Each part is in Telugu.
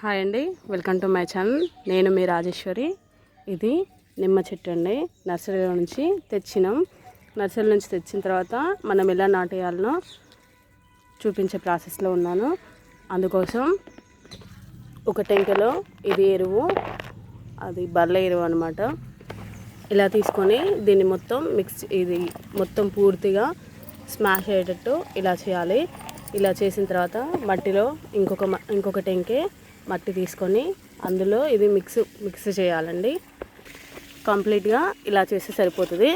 హాయ్ అండి. Welcome to my channel. నేను మీ రాజేశ్వరి. ఇది నిమ్మ చెట్టు అండి. నర్సరీలో నుంచి తెచ్చినాం. నర్సరీ నుంచి తెచ్చిన తర్వాత మనం ఎలా నాటేయాలనో చూపించే ప్రాసెస్లో ఉన్నాను. అందుకోసం ఒక టెంకలో ఇది ఎరువు అది బర్ల ఎరువు అనమాట ఇలా తీసుకొని దీన్ని మొత్తం మిక్స్ ఇది మొత్తం పూర్తిగా స్మాష్ అయ్యేటట్టు ఇలా చేయాలి. ఇలా చేసిన తర్వాత మట్టిలో ఇంకొక ఇంకొక టెంకే మట్టి తీసుకొని అందులో ఇది మిక్స్ మిక్స్ చేయాలండి. కంప్లీట్గా ఇలా చేస్తే సరిపోతుంది.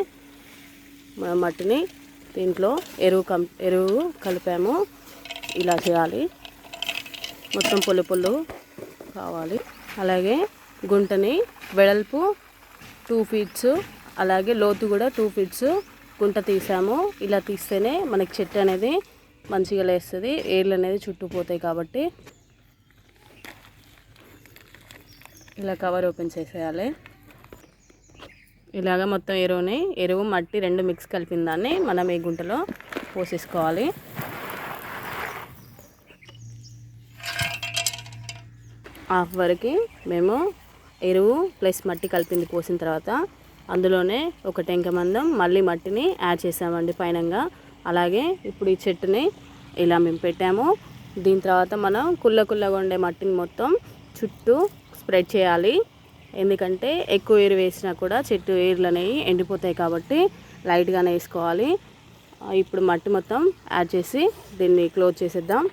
మనం మట్టిని దీంట్లో ఎరువు కం ఎరువు కలిపాము. ఇలా చేయాలి. మొత్తం పొల్లు పొల్లు కావాలి. అలాగే గుంటని వెడల్పు టూ ఫీట్స్ అలాగే లోతు కూడా టూ ఫీట్స్ గుంట తీసాము. ఇలా తీస్తేనే మనకి చెట్టు అనేది మంచిగా లేస్తుంది. ఏర్లు అనేది చుట్టుపోతాయి కాబట్టి ఇలా కవర్ ఓపెన్ చేసేయాలి. ఇలాగ మొత్తం ఎరువుని ఎరువు మట్టి రెండు మిక్స్ కలిపిన దాన్ని మనం ఈ గుంటలో పోసేసుకోవాలి. హాఫ్ వరకు మేము ఎరువు ప్లస్ మట్టి కలిపింది పోసిన తర్వాత అందులోనే ఒక టెంక మందం మళ్ళీ మట్టిని యాడ్ చేసామండి పైనంగా. అలాగే ఇప్పుడు ఈ చెట్టుని ఇలా మేము పెట్టాము. దీని తర్వాత మనం కుల్ల కుల్లగా ఉండే మట్టిని మొత్తం చుట్టూ స్ప్రెడ్ చేయాలి. ఎందుకంటే ఎక్కువ ఏరు వేసినా కూడా చెట్టు ఏర్లు అనేవి ఎండిపోతాయి కాబట్టి లైట్గానే వేసుకోవాలి. ఇప్పుడు మట్టి మొత్తం యాడ్ చేసి దీన్ని క్లోజ్ చేసేద్దాం.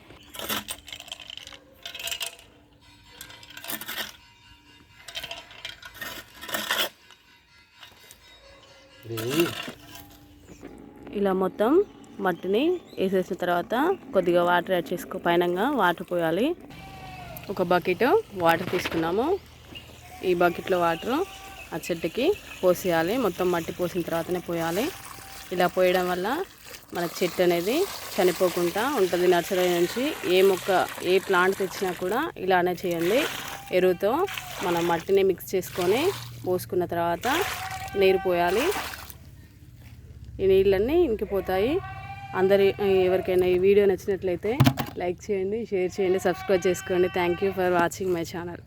ఇలా మొత్తం మట్టిని వేసేసిన తర్వాత కొద్దిగా వాటర్ యాడ్ చేసుకో పైనంగా వాటర్ పోయాలి. ఒక బకెట్ వాటర్ తీసుకున్నాము. ఈ బకెట్లో వాటర్ ఆ చెట్టుకి పోసేయాలి. మొత్తం మట్టి పోసిన తర్వాతనే పోయాలి. ఇలా పోయడం వల్ల మన చెట్టు అనేది చనిపోకుండా ఉంటుంది. నర్సరీ నుంచి ఏ మొక్క ఏ ప్లాంట్ తెచ్చినా కూడా ఇలానే చేయండి. ఎరువుతో మనం మట్టిని మిక్స్ చేసుకొని పోసుకున్న తర్వాత నీరు పోయాలి. ఈ నీళ్ళన్నీ ఇంకిపోతాయి. అందరి ఎవరికైనా ఈ వీడియో నచ్చినట్లయితే లైక్ చేయండి షేర్ చేయండి సబ్స్క్రైబ్ చేసుకోండి. Thank you for watching my channel